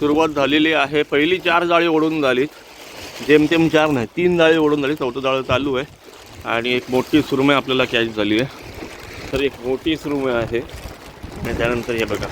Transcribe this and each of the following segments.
सुरुवात झालेली आहे. पहिली चार जाळी ओढून झाली जेमतेम चार नाही तीन जाळी ओढून झाली चौथं जाळं चालू आहे. आणि एक मोठी सुरमय आपल्याला कॅच झाली आहे. तर एक मोठी सुरमय आहे. आणि त्यानंतर हे बघा.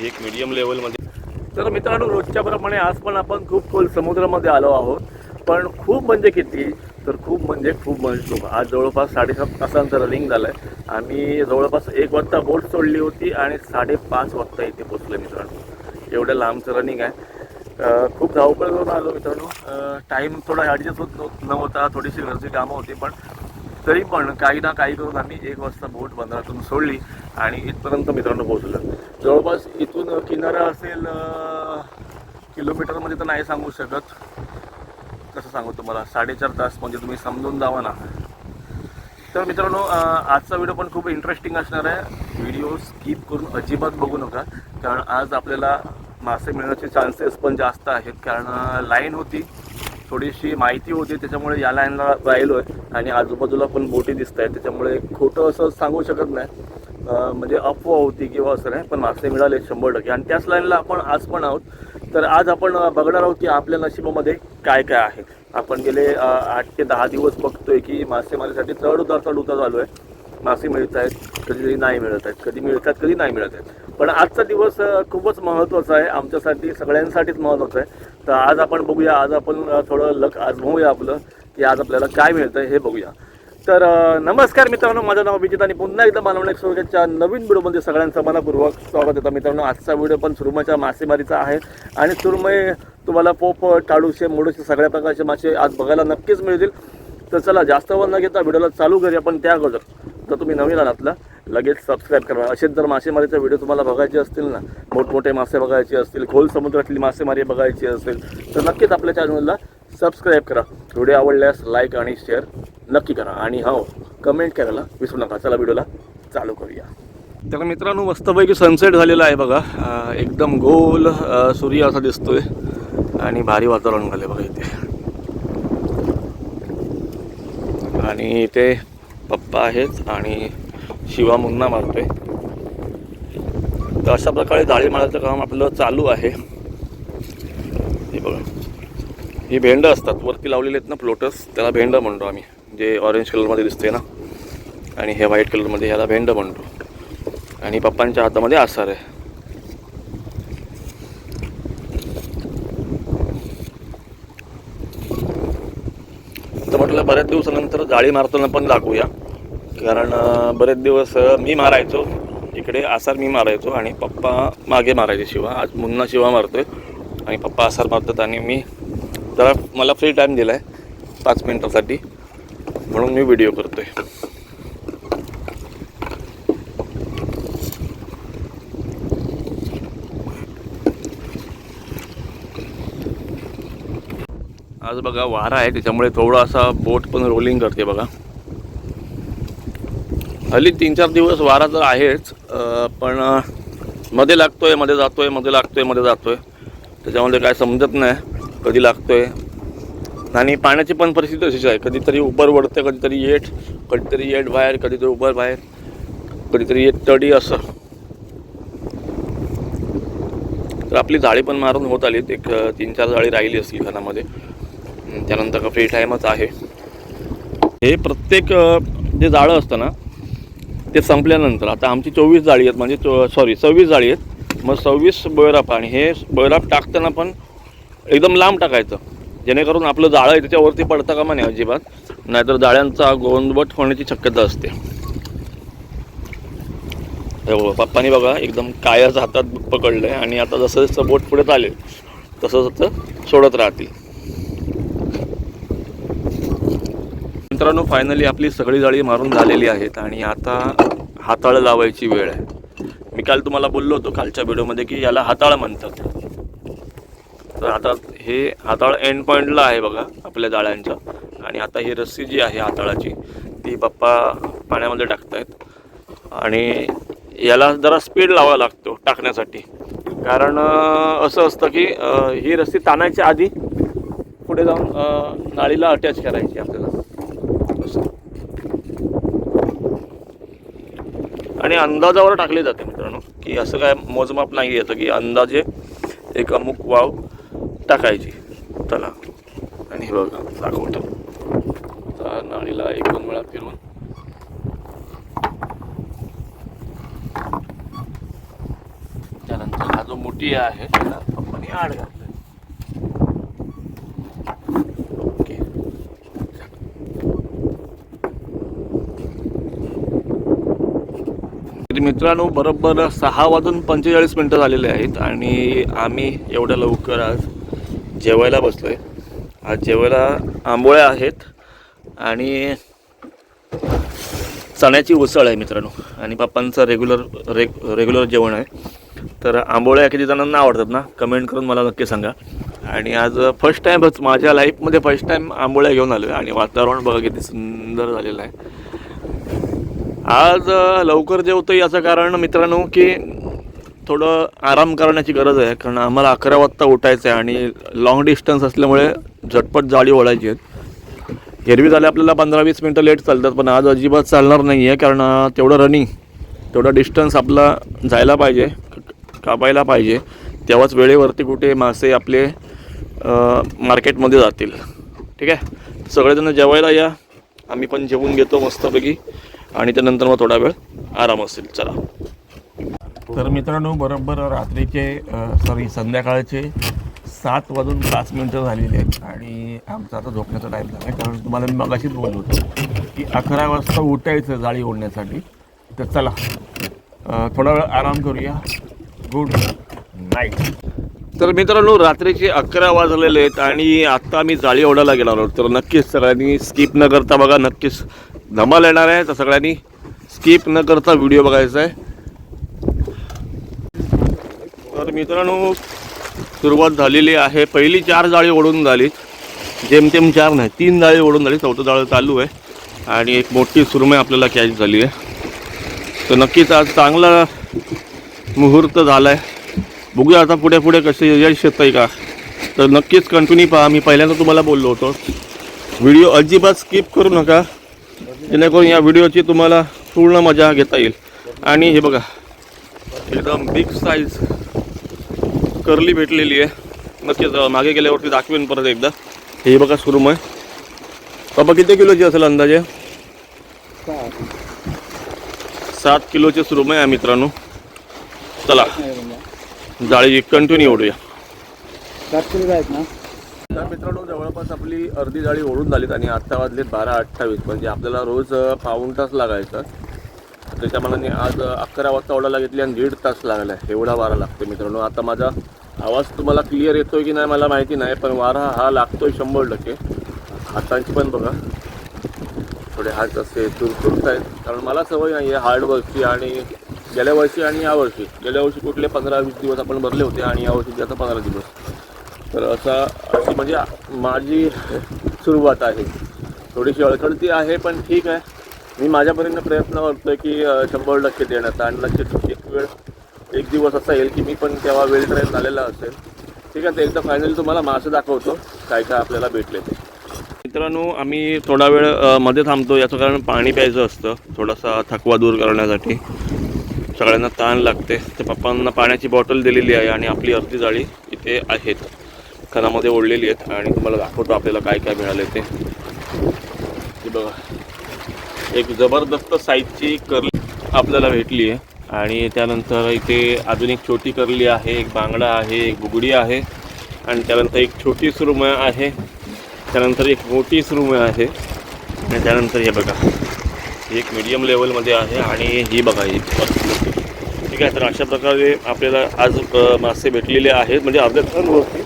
एक मिडियम लेवलमध्ये तर मित्रांनो रोजच्याप्रमाणे आज पण आपण खूप खोल समुद्रामध्ये आलो आहोत. पण खूप म्हणजे किती? तर खूप म्हणजे खूप म्हणजे खूप आज जवळपास साडेसात तासांचं रनिंग झालं आहे आम्ही जवळपास एक वाजता बोट सोडली होती आणि साडेपाच वाजता इथे पोचलो मित्रांनो. एवढं लांबचं रनिंग आहे. खूप धावपळ करून आलो मित्रांनो. टाईम थोडा ॲडजस्ट होत नव्हता थोडीशी घरची कामं होती पण तरी पण काही ना काही करून आम्ही एक वाजता बोट बंदरातून सोडली आणि इथपर्यंत मित्रांनो पोहोचलो. जवळपास इथून किनारा असेल किलोमीटरमध्ये तर नाही सांगू शकत. कसं सांगू तुम्हाला? साडेचार तास म्हणजे तुम्ही समजून जावा ना. तर मित्रांनो आजचा व्हिडिओ पण खूप इंटरेस्टिंग असणार आहे. व्हिडिओ स्किप करून अजिबात बघू नका कारण आज आपल्याला मासे मिळण्याचे चान्सेस पण जास्त आहेत. कारण लाईन होती. थोडीशी माहिती होती. त्याच्यामुळे या लाईनला राहिलो आहे आणि आजूबाजूला पण बोटी दिसत आहेत त्याच्यामुळे खोटं असं सांगू शकत नाही. म्हणजे अफवा होती किंवा असं नाही पण मासे मिळाले शंभर टक्के. आणि त्याच लाईनला आपण आज पण आहोत. तर आज आपण बघणार आहोत की आपल्या नशिबामध्ये काय काय आहे. आपण गेले आठ ते दहा दिवस बघतोय की मासेमारीसाठी चढ उतार चढ उतार चालू आहे. मासे मिळत आहेत कधी नाही मिळत आहेत. कधी मिळतात कधी नाही मिळत आहेत. पण आजचा दिवस खूपच महत्त्वाचा आहे. आमच्यासाठी सगळ्यांसाठीच महत्त्वाचं आहे. तर आज आपण बघूया आज आपण थोडं लक आजमावूया आपलं की आज आपल्याला काय मिळतं हे बघूया. तर नमस्कार मित्रांनो माझं नाव अभिजित आणि पुन्हा एकदा मालवण एक्सप्लोरच्या नवीन व्हिडिओमध्ये सगळ्यांचं मनापूर्वक स्वागत येतं मित्रांनो आजचा व्हिडिओ पण सुरमईच्या मासेमारीचा आहे. आणि सुरमई तुम्हाला पोप टाळूशे मोडूशे सगळ्या प्रकारचे मासे आज बघायला नक्कीच मिळतील. तर चला जास्त वर न घेता व्हिडिओला चालू करूया पण त्या अगोदर जर तुम्ही नवीन आलात लगेच सबस्क्राईब करा. असेच जर मासेमारीचे व्हिडिओ तुम्हाला बघायचे असतील ना मोठमोठे मासे बघायचे असतील खोल समुद्रातली मासेमारी बघायची असेल तर नक्कीच आपल्या चॅनलला सबस्क्राईब करा. व्हिडिओ आवडल्यास लाईक आणि शेअर नक्की करा. आणि हो कमेंट करायला विसरू नका. चला व्हिडिओला चालू करूया. तर मित्रांनो मस्तपैकी सनसेट झालेला आहे बघा. एकदम गोल सूर्य असा दिसतोय आणि भारी वातावरण झालं बघा इथे. आणि इथे पप्पा आहेत आणि शिवा मुन्ना मारतोय. तर अशा प्रकारे जाळी मारायचं काम आपलं चालू आहे. हे बघा. ही भेंड असतात. वरती लावलेले आहेत ना प्लोटस त्याला भेंड म्हणतो आम्ही. जे ऑरेंज कलरमध्ये दिसते ना. आणि हे व्हाईट कलरमध्ये ह्याला भेंड म्हणतो. आणि पप्पांच्या हातामध्ये आसार आहे. तर म्हटलं बऱ्याच दिवसानंतर जाळी मारताना पण दाखवूया. कारण बरेच दिवस मी मारायचो. इकडे आसार मी मारायचो आणि पप्पा मागे मारायचे शिवा. आज मुन्ना शिवा मारतोय आणि पप्पा आसार मारतात आणि मी जरा मला फ्री टाईम दिला आहे पाच मिनटासाठी. म्हणून मी व्हिडिओ करतोय. आज बघा वारा आहे त्याच्यामुळे थोडासा बोट पण रोलिंग करते बघा. हल्ली तीन चार दिवस वारा तर आहेच पण मध्ये लागतो आहे मध्ये जातो आहे मध्ये लागतो आहे मध्ये जातो आहे त्याच्यामध्ये काय समजत नाही कधी लागतो आहे आणि पाण्याची पण परिस्थिती अशीच आहे. कधीतरी उबर वडते कधीतरी येट कधीतरी येट बाहेर कधीतरी उबर बाहेर कधीतरी येत तडी असं. तर आपली जाळी पण मारून होत आली. एक तीन चार जाळी राहिली असली घरामध्ये. त्यानंतर का फ्री टाईमच आहे. हे प्रत्येक जे जाळं असतं ना ते संपल्यानंतर आता आमची चोवीस जाळी आहेत म्हणजे चो सॉरी सव्वीस जाळी आहेत. मग सव्वीस बळराप आणि हे बळराप टाकताना पण एकदम लांब टाकायचं. जेणेकरून आपलं जाळं आहे त्याच्यावरती पडतं का म्हणे अजिबात. नाहीतर जाळ्यांचा गोंधवट होण्याची शक्यता असते. हो, पप्पानी बघा एकदम कायाच हातात पकडलं आहे आणि आता जसं जसं बोट पुढे चालेल तसं तसं सोडत राहतील. मित्रांनो फायनली आपली सगळी जाळी मारून झालेली आहेत आणि आता हाताळ लावायची वेळ आहे. मी काल तुम्हाला बोललो होतो कालच्या व्हिडिओमध्ये की याला हाताळ म्हणतात. तर आता हे हाताळ एंड पॉईंटला आहे बघा आपल्या जाळ्यांच्या आणि आता ही रस्सी जी आहे हाताळाची ती पप्पा पाण्यामध्ये टाकतायत. आणि याला जरा स्पीड लावावा लागतो टाकण्यासाठी. कारण असं असतं की ही रस्सी ताणायच्या आधी पुढे जाऊन नाळीला अटॅच करायची आपल्याला. आणि अंदाजावर टाकले जाते मित्रांनो की असं काय मोजमाप नाही येतं की अंदाजे एक अमुक वाव टाकायची. चला. आणि हे बघा दाखवतो. नाळीला एक दोन वेळा फिरून त्यानंतर हा जो मोठी आहे त्याला आपण आड घातलं मित्रांनो बरोबर सहा वाजून पंचेचाळीस मिनटं झालेले आहेत आणि आम्ही एवढ्या लवकर आज जेवायला बसलोय. आज जेवायला आंबोळ्या आहेत आणि चण्याची उसळ आहे मित्रांनो. आणि पप्पांचं रेग्युलर रेग रेग्युलर जेवण आहे. तर आंबोळ्या किती जणांना आवडतात ना कमेंट करून मला नक्की सांगा. आणि आज फर्स्ट टाईमच माझ्या लाईफमध्ये फर्स्ट टाईम आंबोळ्या घेऊन आलो आहे आणि वातावरण बघा किती सुंदर झालेलं आहे. आज लवकर जेवतो याचं कारण मित्रांनो की थोडं आराम करण्याची गरज आहे. कारण आम्हाला अकरा वाजता उठायचं आहे आणि लॉंग डिस्टन्स असल्यामुळे झटपट जाळी ओढायची आहेत एरवी झाले आपल्याला पंधरा वीस मिनटं लेट चालतात पण आज अजिबात चालणार नाही आहे कारण तेवढं रनिंग तेवढं डिस्टन्स आपला जायला पाहिजे कापायला पाहिजे. तेव्हाच वेळेवरती कुठे मासे आपले मार्केटमध्ये जातील. ठीक आहे? सगळेजण जेवायला या. आम्ही पण जेवून घेतो मस्तपैकी. आणि त्यानंतर मग थोडा वेळ आराम असेल चला. तर मित्रांनो बरोबर रात्रीचे सॉरी संध्याकाळचे सात वाजून पाच मिनटं झालेली आहेत. आणि आमचा आता झोपण्याचा टाईम झाला आहे. कारण तुम्हाला मी मगाशीच बोललो होतो की अकरा वाजता उठायचं जाळी ओढण्यासाठी. तर चला थोडा वेळ आराम करूया. गुड नाईट तर मित्रांनो रात्रीचे अकरा वाजलेले आहेत आणि आत्ता आम्ही जाळी ओढायला गेलो आहोत. तर नक्कीच सगळ्यांनी स्किप न करता बघा नक्कीच धमाल येणार आहे. तर सगळ्यांनी स्किप न करता व्हिडिओ बघायचा आहे. तर मित्रांनो सुरुवात झालेली आहे. पहिली चार जाळी ओढून झाली जेमतेम चार नाही तीन जाळी ओढून झाली चौथं जाळं चालू आहे. आणि एक मोठी सुरमय आपल्याला कॅच झाली आहे. तर नक्कीच आज चांगला मुहूर्त झाला आहे बघूया आता पुढे पुढे कसे यश येतं आहे का. तर नक्कीच कंटिन्यू पहा. मी पहिल्यांदा तुम्हाला बोललो होतो. व्हिडिओ अजिबात स्किप करू नका. जेणेकरून या व्हिडिओची तुम्हाला पूर्ण मजा घेता येईल. आणि हे बघा एकदम बिग साईज करली भेटलेली आहे. नक्कीच मागे गेल्यावरती दाखवेन परत एकदा. हे बघा सुरुमय. आहे बाबा किती किलोची असेल अंदाजे? सात किलोचे सुरुमय आहे मित्रांनो. चला जाळी कंटिन्यू ओढूया. तर मित्रांनो जवळपास आपली अर्धी जाळी ओढून झालीत आणि आत्ता वाजलेत बारा अठ्ठावीस. म्हणजे आपल्याला रोज अं, पाऊण तास लागायचा. त्याच्या मनाने आज अकरा वाजता ओढायला घेतली आणि दीड तास लागला. एवढा वारा लागतो मित्रांनो. आता माझा आवाज तुम्हाला क्लिअर येतोय की नाही मला माहिती नाही पण वारा हा लागतोय शंभर टक्के. हातांची पण बघा. थोडे हात असे तुरतुरत आहेत. कारण मला सवय नाही आहे हार्ड वर्कची आणि गेल्या वर्षी आणि यावर्षी गेल्या वर्षी कुठले पंधरा वीस दिवस आपण भरले होते आणि यावर्षी आता पंधरा दिवस. तर असा अशी म्हणजे माझी सुरुवात आहे. थोडीशी अडखळती आहे पण ठीक आहे. मी माझ्यापर्यंत प्रयत्न करतोय की शंभर टक्के देण्याचा आणि नक्कीच एक वेळ एक दिवस असा येईल की मी पण तेव्हा वेल ट्रेन झालेला असेल. ठीक आहे तर एकदा फायनली तुम्हाला मासे दाखवतो काय काय आपल्याला भेटले ते. मित्रांनो आम्ही थोडा वेळमध्ये थांबतो. याचं कारण पाणी प्यायचं असतं. थोडासा थकवा दूर करण्यासाठी. सगळ्यांना ताण लागते. तर पप्पांना पाण्याची बॉटल दिलेली आहे आणि आपली अर्धी जाळी इथे आहेत. खणामध्ये ओढलेली आहेत आणि तुम्हाला दाखवतो आपल्याला काय काय मिळाले ते. हे बघा. एक जबरदस्त साईजची करली आपल्याला भेटली आहे. आणि त्यानंतर इथे अजून एक छोटी करली आहे एक बांगडा आहे एक बुगडी आहे. आणि त्यानंतर एक छोटी सुरमय आहे. त्यानंतर एक मोठी सुरमय आहे. आणि त्यानंतर हे बघा. एक मीडियम लेवलमध्ये आहे आणि ही बघा ही ठीक आहे तर अशा प्रकारे आपल्याला आज मासे भेटलेले आहेत. म्हणजे अर्ध्या तासांवरती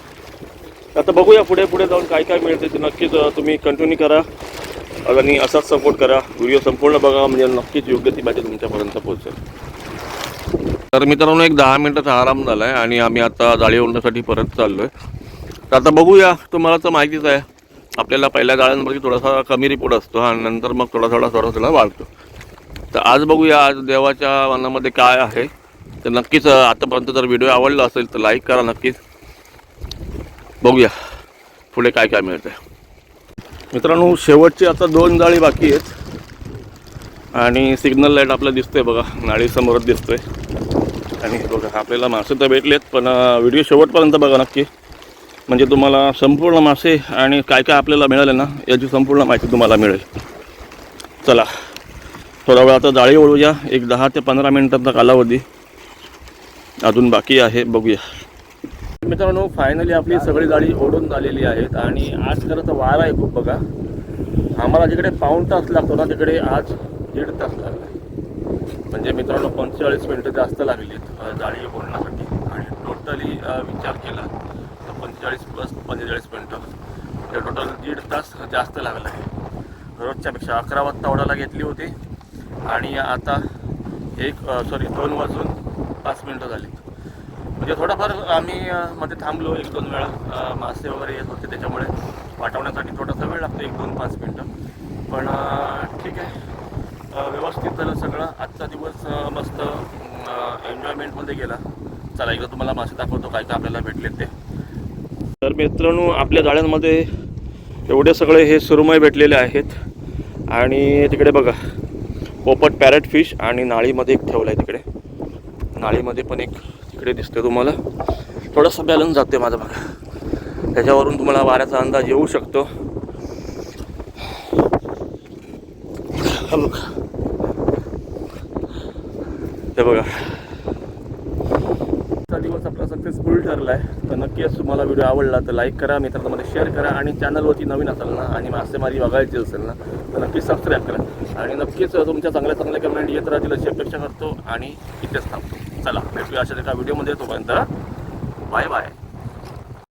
आता बघूया पुढे पुढे जाऊन काय काय मिळते ते नक्कीच तुम्ही कंटिन्यू करा. आणि असाच सपोर्ट करा. व्हिडिओ संपूर्ण बघा म्हणजे नक्कीच योग्य ती माहिती तुमच्यापर्यंत पोहोचेल. तर मित्रांनो एक दहा मिनटाचा आराम झाला आहे आणि आम्ही आता जाळी ओढण्यासाठी परत चाललो आहे तर आता बघूया तुम्हाला तर माहितीच आहे आपल्याला पहिल्या जाळ्यांवरती थोडासा कमी रिपोर्ट असतो आणि नंतर मग थोडा थोडा थोडा थोडा वाढतो. तर आज बघूया आज देवाच्या मनामध्ये काय आहे. तर नक्कीच आतापर्यंत जर व्हिडिओ आवडला असेल तर लाईक करा नक्कीच. बघूया. पुढे काय काय मिळतं मित्रांनो शेवटची आता दोन जाळी बाकी आहेत. आणि सिग्नल लाइट आपल्याला दिसतोय बघा. नाळीसमोरच दिसतोय. आणि बघा आपल्याला मासे तर भेटलेत पण व्हिडिओ शेवटपर्यंत बघा नक्की. म्हणजे तुम्हाला संपूर्ण मासे आणि काय काय आपल्याला मिळाले ना याची संपूर्ण माहिती तुम्हाला मिळेल. चला थोडा वेळ आता जाळी ओळूया एक दहा ते पंधरा मिनिटांचा कालावधी अजून बाकी आहे बघूया. मित्रांनो फायनली आपली सगळी जाळी ओढून झालेली आहेत आणि आज खरं तर वारा आहे खूप बघा. आम्हाला जिकडे पाऊण तास लागतो ना तिकडे आज दीड तास लागला म्हणजे मित्रांनो पंचेचाळीस मिनटं जास्त लागलीत अ, जाळी ओढण्यासाठी. आणि टोटली विचार केला तर पंचेचाळीस प्लस पंचेचाळीस मिनटं. म्हणजे टोटल दीड तास जास्त लागला आहे. रोजच्यापेक्षा अकरा वाजता ओढायला घेतली होती. आणि आता एक सॉरी दोन वाजून पाच मिनटं झाली. म्हणजे थोडंफार आम्ही मध्ये थांबलो एक दोन वेळा. मासे वगैरे येत होते त्याच्यामुळे वाटवण्यासाठी थोडासा वेळ लागतो एक दोन पाच मिनटं. पण ठीक आहे. व्यवस्थित झालं सगळं. आजचा दिवस मस्त एन्जॉयमेंटमध्ये गेला. चला एकदा तुम्हाला मासे दाखवतो काय काय आपल्याला भेटले ते. तर मित्रांनो आपल्या जाळ्यांमध्ये एवढे सगळे हे सुरमय भेटलेले आहेत. आणि तिकडे बघा पोपट पॅरेट फिश आणि नाळीमध्ये एक ठेवला आहे तिकडे. नाळीमध्ये पण एक इकडे दिसते तुम्हाला. थोडासा बॅलन्स जाते माझा बघा. त्याच्यावरून तुम्हाला वाऱ्याचा अंदाज येऊ शकतो. हा हे बघा. आजचा दिवस आपला सक्सेसफुल ठरला आहे तर नक्कीच तुम्हाला व्हिडिओ आवडला तर लाईक करा मित्रांमध्ये शेअर करा आणि चॅनलवरती नवीन असाल ना आणि मासेमारी बघायची असेल ना तर नक्कीच सबस्क्राईब करा. आणि नक्कीच तुमच्या चांगल्या चांगल्या कमेंट येत राहतील अशी अपेक्षा करतो आणि इथेच थांबतो. चला भेटूया अशा एका व्हिडिओमध्ये तोपर्यंत. Bye bye.